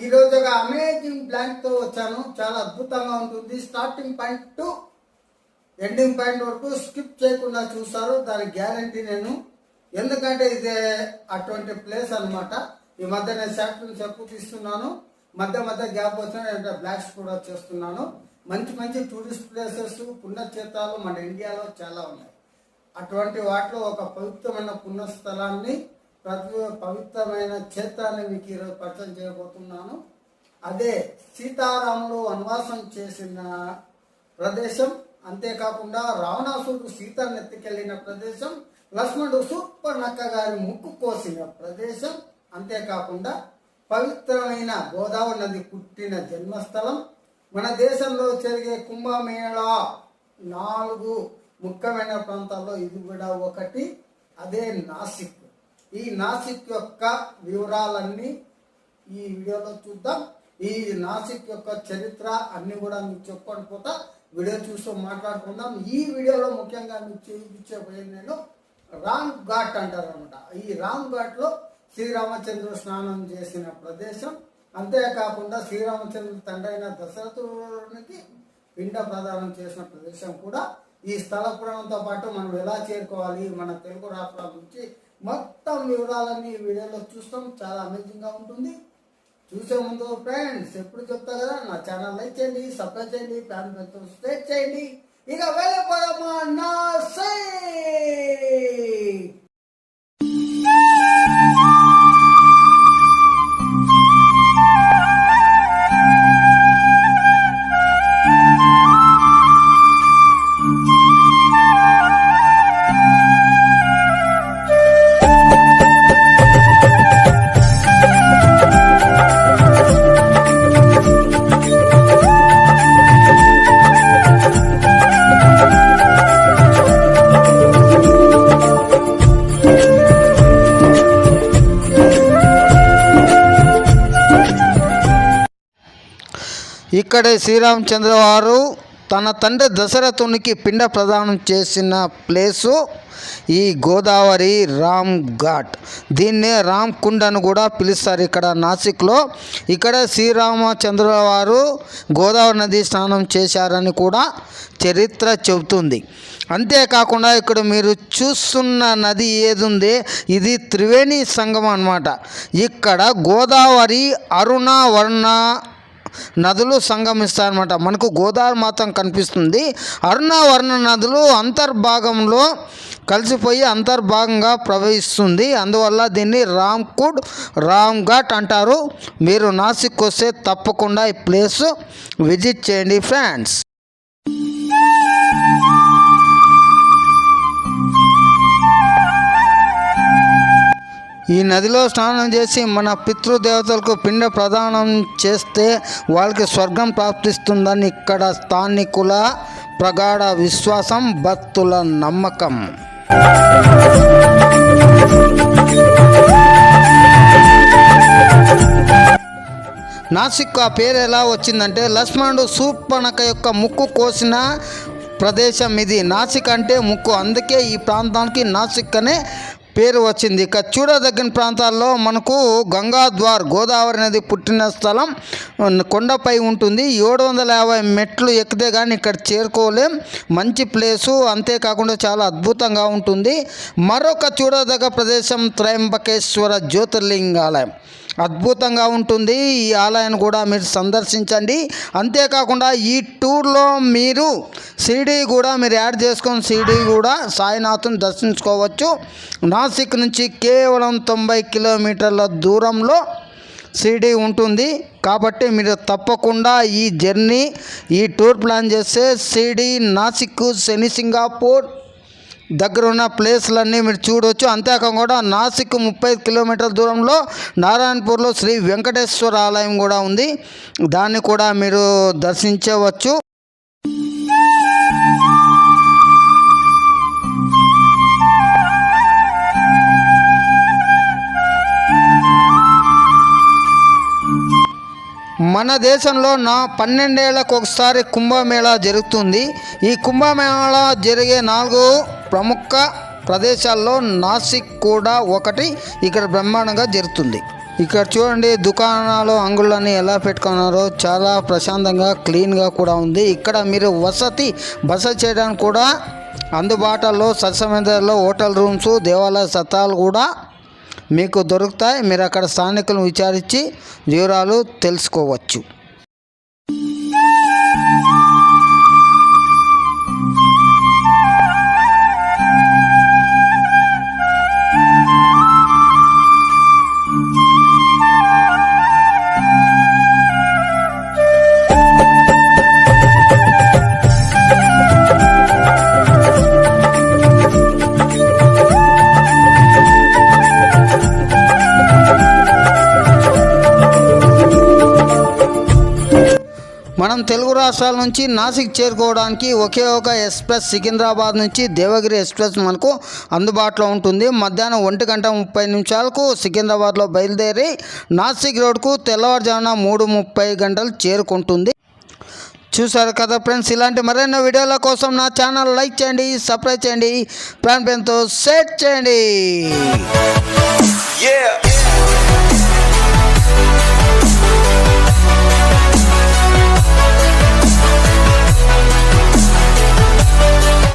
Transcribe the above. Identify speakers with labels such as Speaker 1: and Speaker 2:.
Speaker 1: ఈ రోజు ఒక అమేజింగ్ బ్లాంక్తో వచ్చాను. చాలా అద్భుతంగా ఉంటుంది. Starting point to ending point వరకు స్కిప్ చేయకుండా చూస్తారు. దాని గ్యారంటీ నేను. ఎందుకంటే ఇది అటువంటి ప్లేస్ అనమాట ఈ మధ్య నేను షార్ట్ ఫిల్మ్స్ ఎక్కువ తీస్తున్నాను. మధ్య మధ్య గ్యాప్ వచ్చిన బ్లాక్స్ కూడా చేస్తున్నాను. మంచి మంచి టూరిస్ట్ ప్లేసెస్ పుణ్యక్షేత్రాలు మన ఇండియాలో చాలా ఉన్నాయి. అటువంటి వాటిలో ఒక పవిత్రమైన పుణ్యస్థలాన్ని ప్రతి పవిత్రమైన క్షేత్రాన్ని మీకు ఈరోజు పరిచయం చేయబోతున్నాను. అదే సీతారాములు వనవాసం చేసిన ప్రదేశం అంతేకాకుండా రావణాసుడు సీతను ఎత్తుకెళ్ళిన ప్రదేశం లక్ష్మణుడు సూర్పనక్క గారి ముక్కు కోసిన ప్రదేశం అంతేకాకుండా పవిత్రమైన గోదావరి నది పుట్టిన జన్మస్థలం. మన దేశంలో జరిగే కుంభమేళా నాలుగు ముఖ్యమైన ప్రాంతాల్లో ఇది కూడా ఒకటి. అదే నాసిక్. ఈ నాసిక్ యొక్క వివరాలన్నీ ఈ వీడియోలో చూద్దాం. ఈ నాసిక్ యొక్క చరిత్ర అన్ని కూడా మీకు చెప్పుకొని పోతా. వీడియో చూస్తూ మాట్లాడుకుందాం. ఈ వీడియోలో ముఖ్యంగా మీకు చూపించబోయేది నేను రామ్ ఘాట్ అంటారు అనమాట ఈ రామ్ ఘాట్లో శ్రీరామచంద్రుడు స్నానం చేసిన ప్రదేశం. అంతేకాకుండా శ్రీరామచంద్రుడు తండ్రి అయిన దశరథునికి పిండ ప్రదానం చేసిన ప్రదేశం కూడా ఈ స్థల పురాణంతో పాటు మనం ఎలా చేరుకోవాలి మన తెలుగు రాష్ట్రాల గురించి మొత్తం వివరాలన్నీ వీడియోలో చూస్తాం. చాలా అమేజింగ్గా ఉంటుంది. చూసే ముందు ఫ్రెండ్స్ ఎప్పుడు చెప్తా కదా నా ఛానల్ లైక్ చేయండి సబ్స్క్రైబ్ చేయండి ఫ్యామిలీ పెంతో షేర్ చేయండి. ఇక వెళ్ళిపోదామా నా సై ఇక్కడే శ్రీరామచంద్ర వారు తన తండ్రి దశరథునికి పిండ ప్రదానం చేసిన ప్లేసు ఈ గోదావరి రామ్ ఘాట్. దీన్నే రామ్ కుండ్ అని కూడా పిలుస్తారు ఇక్కడ నాసిక్లో. ఇక్కడ శ్రీరామచంద్రుల వారు గోదావరి నది స్నానం చేశారని కూడా చరిత్ర చెబుతుంది. అంతేకాకుండా ఇక్కడ మీరు చూస్తున్న నది ఏదుంది? ఇది త్రివేణి సంగమం అన్నమాట. ఇక్కడ గోదావరి అరుణ వర్ణ నదులు సంగమిస్తాయన్నమాట మనకు గోదావరి మాత్రం కనిపిస్తుంది. అరుణవర్ణ నదులు అంతర్భాగంలో కలిసిపోయి అంతర్భాగంగా ప్రవహిస్తుంది. అందువల్ల దీన్ని రామ్కుడ్ రామ్ ఘాట్ అంటారు. మీరు నాసిక్ వస్తే తప్పకుండా ఈ ప్లేస్ విజిట్ చేయండి ఫ్రెండ్స్. ఈ నదిలో స్నానం చేసి మన పితృదేవతలకు పిండ ప్రదానం చేస్తే వాళ్ళకి స్వర్గం ప్రాప్తిస్తుందని ఇక్కడ స్థానికుల ప్రగాఢ విశ్వాసం భక్తుల నమ్మకం. నాసిక్ ఆ పేరు ఎలా వచ్చిందంటే లక్ష్మణుడు సూపనక యొక్క ముక్కు కోసిన ప్రదేశం ఇది. నాసిక్ అంటే ముక్కు. అందుకే ఈ ప్రాంతానికి నాసిక్ అనే పేరు వచ్చింది. ఇక చూడదగిన ప్రాంతాల్లో మనకు గంగాద్వార్ గోదావరి నది పుట్టిన స్థలం కొండపై ఉంటుంది. ఏడు వందల యాభై మెట్లు ఎక్కితే కానీ ఇక్కడ చేరుకోలేం. మంచి ప్లేసు అంతేకాకుండా చాలా అద్భుతంగా ఉంటుంది. మరొక చూడదగ్గ ప్రదేశం త్రయంబకేశ్వర జ్యోతిర్లింగాలయం. అద్భుతంగా ఉంటుంది. ఈ ఆలయాన్ని కూడా మీరు సందర్శించండి. అంతేకాకుండా ఈ టూర్లో మీరు సిడి కూడా మీరు యాడ్ చేసుకొని సిడి కూడా సాయినాథుని దర్శించుకోవచ్చు. నాసిక్ నుంచి కేవలం తొంభై కిలోమీటర్ల దూరంలో సిడి ఉంటుంది. కాబట్టి మీరు తప్పకుండా ఈ జర్నీ ఈ టూర్ ప్లాన్ చేస్తే సిడి నాసిక్ శని సింగాపూర్ దగ్గర ఉన్న ప్లేస్లన్నీ మీరు చూడవచ్చు అంతేకాకుండా నాసిక్ ముప్పై కిలోమీటర్ల దూరంలో నారాయణపూర్లో శ్రీ వెంకటేశ్వర ఆలయం కూడా ఉంది. దాన్ని కూడా మీరు దర్శించవచ్చు. మన దేశంలో నా పన్నెండేళ్ళకు ఒకసారి కుంభమేళా జరుగుతుంది. ఈ కుంభమేళా జరిగే నాలుగు ప్రముఖ ప్రదేశాల్లో నాసిక్ కూడా ఒకటి ఇక్కడ బ్రహ్మాండంగా జరుగుతుంది. ఇక్కడ చూడండి దుకాణాలు అంగుళ్ళని ఎలా పెట్టుకున్నారో చాలా ప్రశాంతంగా క్లీన్గా కూడా ఉంది. ఇక్కడ మీరు వసతి బస చేయడానికి కూడా అందుబాటులో సత్సమేంద్రలో హోటల్ రూమ్స్ దేవాలయ సత్రాలు కూడా మీకు దొరుకుతాయి మీరు అక్కడ స్థానికులను విచారించి వివరాలు తెలుసుకోవచ్చు. మనం తెలుగు రాష్ట్రాల నుంచి నాసిక్ చేరుకోవడానికి ఒకే ఒక ఎక్స్ప్రెస్ సికింద్రాబాద్ నుంచి దేవగిరి ఎక్స్ప్రెస్ మనకు అందుబాటులో ఉంటుంది. మధ్యాహ్నం ఒంటి గంట ముప్పై నిమిషాలకు సికింద్రాబాద్లో బయలుదేరి నాసిక్ రోడ్కు తెల్లవారుజామున మూడు ముప్పై గంటలు చేరుకుంటుంది. చూసారు కదా ఫ్రెండ్స్ ఇలాంటి మరెన్నో వీడియోల కోసం నా ఛానల్ లైక్ చేయండి సబ్స్క్రైబ్ చేయండి ప్లాన్ ఫ్రెండ్తో సెట్ చేయండి.